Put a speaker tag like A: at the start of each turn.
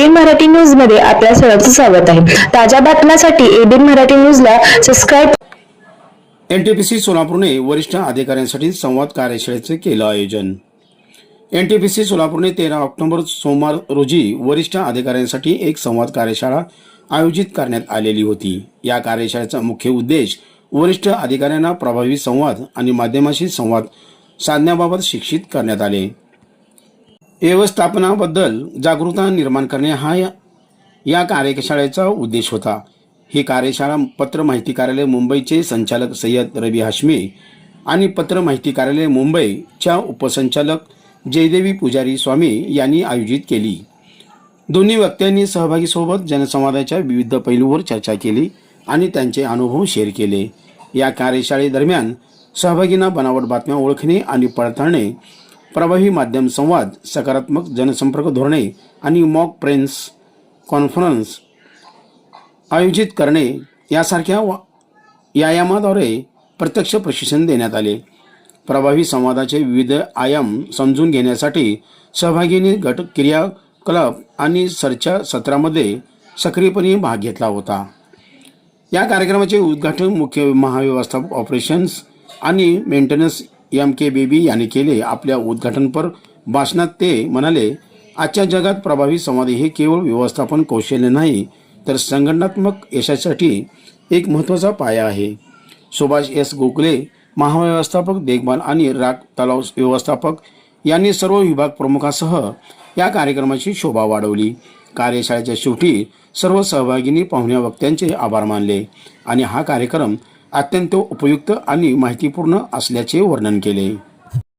A: ABN Marathi न्यूजमध्ये आपल्या सर्वांचं स्वागत आहे. ताज्या बातम्यांसाठी एबीएन मराठी न्यूजला सबस्क्राईब
B: एनटीपीसी सोलापूरने वरिष्ठ अधिकाऱ्यांसाठी संवाद कार्यशाळेचे केलं आयोजन. एनटीपीसी सोलापूरने तेरा ऑक्टोबर सोमवार रोजी वरिष्ठ अधिकाऱ्यांसाठी एक संवाद कार्यशाळा आयोजित करण्यात आलेली होती. या कार्यशाळेचा मुख्य उद्देश वरिष्ठ अधिकाऱ्यांना प्रभावी संवाद आणि माध्यमाशी संवाद साधण्याबाबत शिक्षित करण्यात आले. व्यवस्थापनाबद्दल जागरूकता निर्माण करणे हा या- या कार्यशाळेचा उद्देश होता. ही कार्यशाळा पत्र माहिती कार्यालय मुंबईचे संचालक सय्यद रवी हाशमी आणि पत्र माहिती कार्यालय मुंबईच्या उपसंचालक जयदेवी पुजारी स्वामी यांनी आयोजित केली. दोन्ही वक्त्यांनी सहभागीसोबत जनसंवादाच्या विविध पैलूवर चर्चा केली आणि त्यांचे अनुभव शेअर केले. या कार्यशाळेदरम्यान सहभागींना बनावट बातम्या ओळखणे आणि पडताळणे प्रभावी माध्यम संवाद सकारात्मक जनसंपर्क धोरणे आणि मॉक प्रेन्स कॉन्फरन्स आयोजित करणे यासारख्या वा- व्यायामाद्वारे प्रत्यक्ष प्रशिक्षण देण्यात आले. प्रभावी संवादाचे विविध आयाम समजून घेण्यासाठी सहभागींनी गट क्रियाकलाप आणि सरच्या सत्रामध्ये सक्रियपणे भाग घेतला होता. या कार्यक्रमाचे उद्घाटन मुख्य महाव्यवस्थापक ऑपरेशन्स आणि मेंटेनन्स एम के बेबी यांनी केले आपल्या उद्घाटनपर भाषणात ते म्हणाले आजच्या जगात प्रभावी संवाद हे केवळ व्यवस्थापन कौशल्य नाही तर संघटनात्मक यशासाठी एक महत्त्वाचा पाया आहे. सुभाष एस गोखले महाव्यवस्थापक देखभाल आणि राग तलाव व्यवस्थापक यांनी सर्व विभाग प्रमुखासह या कार्यक्रमाची शोभा वाढवली. कार्यशाळेच्या शेवटी सर्व सहभागींनी पाहुण्या वक्त्यांचे आभार मानले आणि हा कार्यक्रम अत्यंत उपयुक्त आणि माहितीपूर्ण असल्याचे वर्णन केले.